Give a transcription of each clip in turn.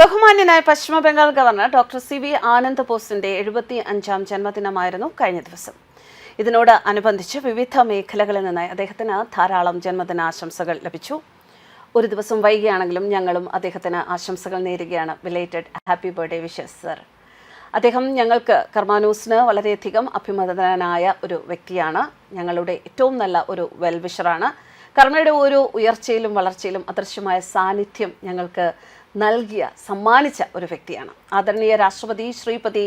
ബഹുമാന്യനായ പശ്ചിമ Bengal governor doctor C V Anand ബോസിന്റെ എഴുപത്തി അഞ്ചാം ജന്മദിനമായിരുന്നു കഴിഞ്ഞ ദിവസം. ഇതിനോട് അനുബന്ധിച്ച് വിവിധ മേഖലകളിൽ നിന്നായി അദ്ദേഹത്തിന് ധാരാളം ജന്മദിനാശംസകൾ ലഭിച്ചു. ഒരു ദിവസം വൈകിയാണെങ്കിലും ഞങ്ങളും അദ്ദേഹത്തിന് ആശംസകൾ നേരുകയാണ്. Belated happy birthday wishes sir അദ്ദേഹം ഞങ്ങൾക്ക് കർമാനൂസിന് വളരെയധികം അഭിമതനായ ഒരു വ്യക്തിയാണ്. ഞങ്ങളുടെ ഏറ്റവും നല്ല ഒരു വെൽവിഷറാണ് കർമ്മയുടെ ഓരോ ഉയർച്ചയിലും വളർച്ചയിലും അദൃശ്യമായ സാന്നിധ്യം ഞങ്ങൾക്ക് നൽകിയ സമ്മാനിച്ച ഒരു വ്യക്തിയാണ്. ആദരണീയ രാഷ്ട്രപതി ശ്രീപതി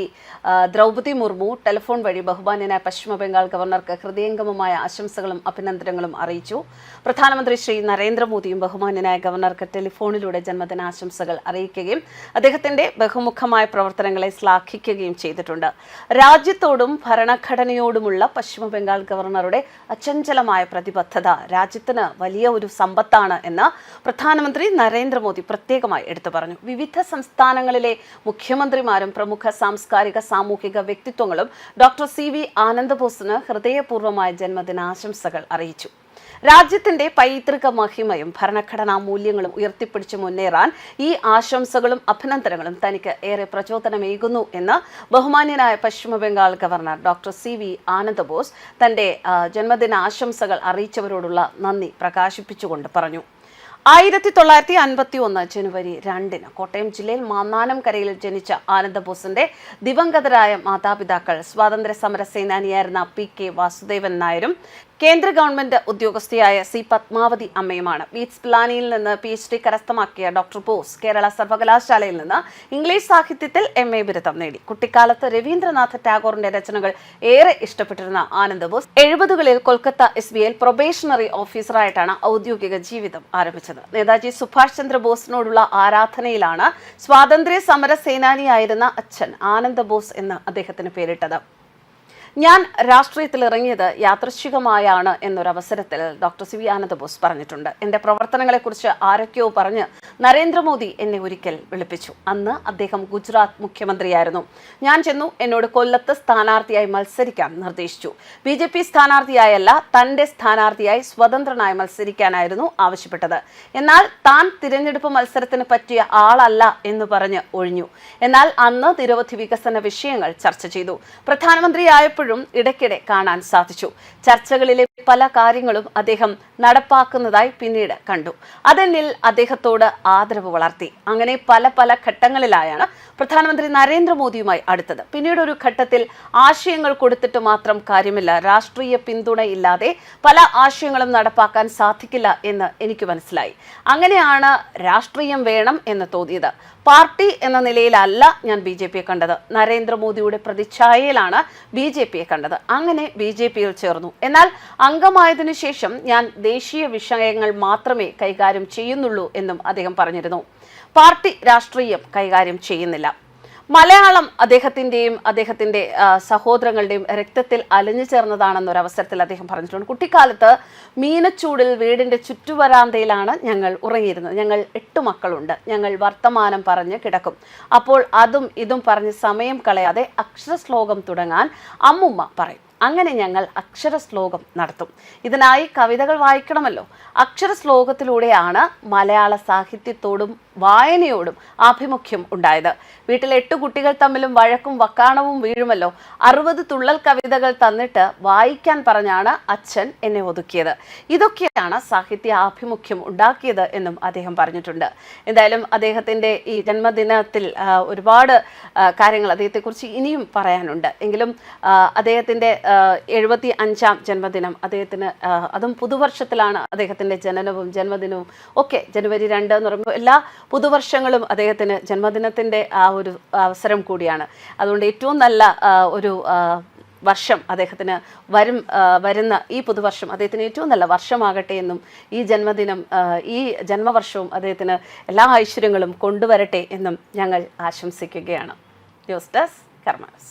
ദ്രൗപതി മുർമു ടെലിഫോൺ വഴി ബഹുമാന്യനായ പശ്ചിമ ബംഗാൾ ഗവർണർക്ക് ഹൃദയംഗമമായ ആശംസകളും അഭിനന്ദനങ്ങളും അറിയിച്ചു. പ്രധാനമന്ത്രി ശ്രീ നരേന്ദ്രമോദിയും ബഹുമാന്യനായ ഗവർണർക്ക് ടെലിഫോണിലൂടെ ജന്മദിനാശംസകൾ അറിയിക്കുകയും അദ്ദേഹത്തിന്റെ ബഹുമുഖമായ പ്രവർത്തനങ്ങളെ ശ്ലാഘിക്കുകയും ചെയ്തിട്ടുണ്ട്. രാജ്യത്തോടും ഭരണഘടനയോടുമുള്ള പശ്ചിമ ബംഗാൾ ഗവർണറുടെ അചഞ്ചലമായ പ്രതിബദ്ധത രാജ്യത്തിന് വലിയ ഒരു സമ്പത്താണ് എന്ന് പ്രധാനമന്ത്രി നരേന്ദ്രമോദി പ്രത്യേകമായി എടുത്തു പറഞ്ഞു. വിവിധ സംസ്ഥാനങ്ങളിലെ മുഖ്യമന്ത്രിമാരും പ്രമുഖ സാംസ്കാരിക സാമൂഹിക വ്യക്തിത്വങ്ങളും ഡോക്ടർ സി വി ആനന്ദബോസിന് ഹൃദയപൂർവമായ ജന്മദിനാശംസകൾ അറിയിച്ചു. രാജ്യത്തിന്റെ പൈതൃക മഹിമയും ഭരണഘടനാ മൂല്യങ്ങളും ഉയർത്തിപ്പിടിച്ചു മുന്നേറാൻ ഈ ആശംസകളും അഭിനന്ദനങ്ങളും തനിക്ക് ഏറെ പ്രചോദനമേകുന്നു എന്ന് ബഹുമാന്യനായ Paschima Bengal governor doctor C V Ananda Bose തന്റെ ജന്മദിനാശംസകൾ അറിയിച്ചവരോടുള്ള നന്ദി പ്രകാശിപ്പിച്ചുകൊണ്ട് പറഞ്ഞു. ആയിരത്തി തൊള്ളായിരത്തി അൻപത്തി ഒന്ന് ജനുവരി രണ്ടിന് കോട്ടയം ജില്ലയിൽ മാന്നാനംകരയിൽ ജനിച്ച ആനന്ദബോസിന്റെ ദിവംഗതരായ മാതാപിതാക്കൾ സ്വാതന്ത്ര്യ സമര സേനാനിയായിരുന്ന പി കെ വാസുദേവൻ നായരും കേന്ദ്ര ഗവൺമെന്റ് ഉദ്യോഗസ്ഥയായ സി പത്മാവതി അമ്മയുമാണ്. ബീച്ച് പ്ലാനിയിൽ നിന്ന് പി എച്ച് ഡി കരസ്ഥമാക്കിയ ഡോക്ടർ ബോസ് കേരള സർവകലാശാലയിൽ നിന്ന് ഇംഗ്ലീഷ് സാഹിത്യത്തിൽ എം എ ബിരുദം നേടി. കുട്ടിക്കാലത്ത് രവീന്ദ്രനാഥ ടാഗോറിന്റെ രചനകൾ ഏറെ ഇഷ്ടപ്പെട്ടിരുന്ന ആനന്ദ് ബോസ് എഴുപതുകളിൽ കൊൽക്കത്ത എസ് ബി ഐയിൽ പ്രൊബേഷണറി ഓഫീസറായിട്ടാണ് ഔദ്യോഗിക ജീവിതം ആരംഭിച്ചത്. നേതാജി സുഭാഷ് ചന്ദ്രബോസിനോടുള്ള ആരാധനയിലാണ് സ്വാതന്ത്ര്യ സമര സേനാനിയായിരുന്ന അച്ഛൻ ആനന്ദ ബോസ് എന്ന് അദ്ദേഹത്തിന് പേരിട്ടത്. ഞാൻ രാഷ്ട്രീയത്തിൽ ഇറങ്ങിയത് യാദൃശ്ചികമായാണ് എന്നൊരവസരത്തിൽ doctor C V Ananda Bose പറഞ്ഞിട്ടുണ്ട്. എന്റെ പ്രവർത്തനങ്ങളെക്കുറിച്ച് ആരൊക്കെയോ പറഞ്ഞ് നരേന്ദ്രമോദി എന്നെ ഒരിക്കൽ വിളിപ്പിച്ചു. അന്ന് അദ്ദേഹം ഗുജറാത്ത് മുഖ്യമന്ത്രിയായിരുന്നു. ഞാൻ ചെന്നു എന്നോട് കൊല്ലത്ത് സ്ഥാനാർത്ഥിയായി മത്സരിക്കാൻ നിർദ്ദേശിച്ചു. ബി ജെ പി സ്ഥാനാർത്ഥിയായല്ല തന്റെ സ്ഥാനാർത്ഥിയായി സ്വതന്ത്രനായി മത്സരിക്കാനായിരുന്നു ആവശ്യപ്പെട്ടത്. എന്നാൽ താൻ തിരഞ്ഞെടുപ്പ് മത്സരത്തിന് പറ്റിയ ആളല്ല എന്ന് പറഞ്ഞ് ഒഴിഞ്ഞു. എന്നാൽ അന്ന് നിരവധി വികസന വിഷയങ്ങൾ ചർച്ച ചെയ്തു. പ്രധാനമന്ത്രിയായപ്പോഴും ഇടയ്ക്കിടെ കാണാൻ സാധിച്ചു. ചർച്ചകളിലെ പല കാര്യങ്ങളും അദ്ദേഹം നടപ്പാക്കുന്നതായി പിന്നീട് കണ്ടു. അതെന്നിൽ അദ്ദേഹത്തോട് ആദരവ് വളർത്തി. അങ്ങനെ പല പല ഘട്ടങ്ങളിലായാണ് പ്രധാനമന്ത്രി നരേന്ദ്രമോദിയുമായി അടുത്തത്. പിന്നീട് ഒരു ഘട്ടത്തിൽ ആശയങ്ങൾ കൊടുത്തിട്ട് മാത്രം കാര്യമില്ല. രാഷ്ട്രീയ പിന്തുണയില്ലാതെ പല ആശയങ്ങളും നടപ്പാക്കാൻ സാധിക്കില്ല എന്ന് എനിക്ക് മനസ്സിലായി. അങ്ങനെയാണ് രാഷ്ട്രീയം വേണം എന്ന് തോന്നിയത്. പാർട്ടി എന്ന നിലയിലല്ല ഞാൻ ബി ജെ പിയെ കണ്ടത്. നരേന്ദ്രമോദിയുടെ പ്രതിച്ഛായയിലാണ് ബി ജെ പിയെ കണ്ടത്. അങ്ങനെ ബി ജെ പിയിൽ ചേർന്നു. എന്നാൽ അംഗമായതിനു ശേഷം ഞാൻ ദേശീയ വിഷയങ്ങൾ മാത്രമേ കൈകാര്യം ചെയ്യുന്നുള്ളൂ എന്നും അദ്ദേഹം പറഞ്ഞിരുന്നു. പാർട്ടി രാഷ്ട്രീയം കൈകാര്യം ചെയ്യുന്നില്ല. മലയാളം അദ്ദേഹത്തിന്റെയും അദ്ദേഹത്തിന്റെ സഹോദരങ്ങളുടെയും രക്തത്തിൽ അലിഞ്ഞു ചേർന്നതാണെന്നൊരവസരത്തിൽ അദ്ദേഹം പറഞ്ഞിട്ടുണ്ട്. കുട്ടിക്കാലത്ത് മീനച്ചൂടിൽ വീടിന്റെ ചുറ്റുവരാന്തയിലാണ് ഞങ്ങൾ ഉറങ്ങിയിരുന്നത്. ഞങ്ങൾ എട്ട് മക്കളുണ്ട്. ഞങ്ങൾ വർത്തമാനം പറഞ്ഞ് കിടക്കും. അപ്പോൾ അതും ഇതും പറഞ്ഞ് സമയം കളയാതെ അക്ഷരശ്ലോകം തുടങ്ങാൻ അമ്മുമ്മ പറയും. അങ്ങനെ ഞങ്ങൾ അക്ഷര ശ്ലോകം നടത്തും. ഇതിനായി കവിതകൾ വായിക്കണമല്ലോ. അക്ഷര ശ്ലോകത്തിലൂടെയാണ് മലയാള സാഹിത്യത്തോടും വായനയോടും ആഭിമുഖ്യം ഉണ്ടായത്. വീട്ടിൽ എട്ട് കുട്ടികൾ തമ്മിലും വഴക്കും വക്കാണവും വീഴുമല്ലോ. അറുപത് തുള്ളൽ കവിതകൾ തന്നിട്ട് വായിക്കാൻ പറഞ്ഞാണ് അച്ഛൻ എന്നെ ഒതുക്കിയത്. ഇതൊക്കെയാണ് സാഹിത്യ ആഭിമുഖ്യം ഉണ്ടാക്കിയത് എന്നും അദ്ദേഹം പറഞ്ഞിട്ടുണ്ട്. എന്തായാലും അദ്ദേഹത്തിന്റെ ഈ ജന്മദിനത്തിൽ ഒരുപാട് കാര്യങ്ങൾ അദ്ദേഹത്തെക്കുറിച്ച് ഇനിയും പറയാനുണ്ട്. എങ്കിലും അദ്ദേഹത്തിന്റെ എഴുപത്തി അഞ്ചാം ജന്മദിനം. അദ്ദേഹത്തിന് അതും പുതുവർഷത്തിലാണ് അദ്ദേഹത്തിന്റെ ജനനവും ജന്മദിനവും ഒക്കെ ജനുവരി രണ്ട് എന്ന് പറയുമ്പോൾ എല്ലാ പുതുവർഷങ്ങളും അദ്ദേഹത്തിന് ജന്മദിനത്തിന്റെ ആ ഒരു അവസരം കൂടിയാണ്. അതുകൊണ്ട് ഏറ്റവും നല്ല ഒരു വർഷം അദ്ദേഹത്തിന് വരും വരുന്ന ഈ പുതുവർഷം അദ്ദേഹത്തിന് ഏറ്റവും നല്ല വർഷമാകട്ടെ എന്നും ഈ ജന്മദിനം ഈ ജന്മവർഷവും അദ്ദേഹത്തിന് എല്ലാ ഐശ്വര്യങ്ങളും കൊണ്ടുവരട്ടെ എന്നും ഞങ്ങൾ ആശംസിക്കുകയാണ്. News desk karmas